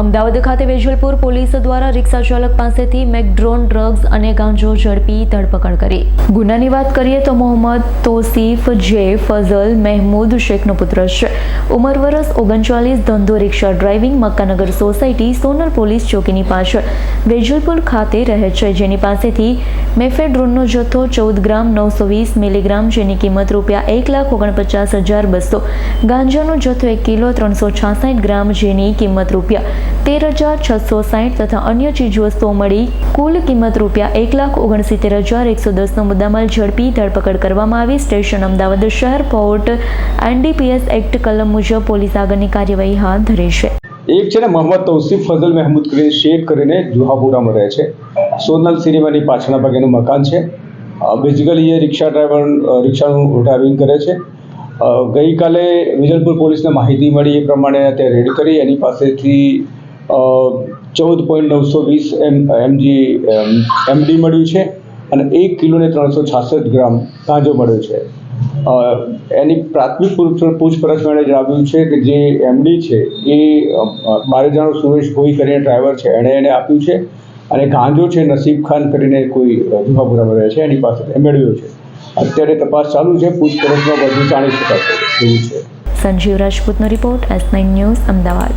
અમદાવાદ ખાતે વેજલપુર પોલીસ દ્વારા રિક્ષા ચાલક પાસેથી મેકડ્રોન ડ્રગ્સ અને ગાંજો ઝડપી ધરપકડ કરી. ગુનાની વાત કરીએ તો મોહમ્મદ તોસીફ જે ફઝલ, મહેમૂદ શેખનો પુત્ર છે. ઉંમર વરસ ઓગણચાલીસ, ધંધો, rickshaw driving, Makkanagar society, Sonal police ચોકીની પાછળ. વેજલપુર ખાતે રહે છે, જેની પાસેથી મેફેડ્રોનનો જથ્થો ચૌદ ગ્રામ નવસો વીસ મિલીગ્રામ, જેની કિંમત રૂપિયા એક લાખ ઓગણપચાસ હજાર બસો. ગાંજાનો જથ્થો એક કિલો ત્રણસો છાસઠ ગ્રામ, જેની કિંમત રૂપિયા તેર હજાર છસો સાઠ તથા અન્ય ચીજવસ્તુઓ મળી. કુલ કિંમત રૂપિયા એક લાખ ઓગણસિત્તેર હજાર એકસો દસનો મુદ્દામાલ ઝડપી ધરપકડ કરવામાં આવી. સ્ટેશન અમદાવાદ શહેર પોર્ટ એનડીપીએસ એક્ટ કલમ મુજબ પોલીસ આગળની કાર્યવાહી હાથ ધરી છે. એક છે ને, મોહમ્મદ તૌસીફ ફઝલ મહેમૂદ કરીને શેખ કરીને જુહાપુરામાં રહે છે. સોનલ સિનેમાની પાછળના ભાગે એનું મકાન છે. બેઝિકલી એ રિક્ષા ડ્રાઈવર રિક્ષાનું ડ્રાઇવિંગ કરે છે. ગઈકાલે વિજલપુર પોલીસને માહિતી મળી એ પ્રમાણે તે રેડ કરી. એની પાસેથી ચૌદ પોઈન્ટ નવસો વીસ એમ, એમજી એમડી મળ્યું છે અને એક કિલોને ત્રણસો છાસઠ ગ્રામ ગાંજો મળ્યો છે. એની પ્રાથમિક પૂછપરછ મેળે જણાવ્યું છે કે જે એમડી છે એ મારે બારેજાનો સુરેશ ભોઈ કરીને ડ્રાઈવર છે. એણે એને આપ્યું છે અને ગાંજો છે નસીબ ખાન કરીને કોઈ જુહાપુરામાં રહે છે. એની પાસે મેળવ્યો છે. અત્યારે તપાસ ચાલુ છે. પૂછપરછમાં બધું જાણી શકાશે એવું છે. Sanjeev રાજપૂતનો report S nine news, Ahmedabad.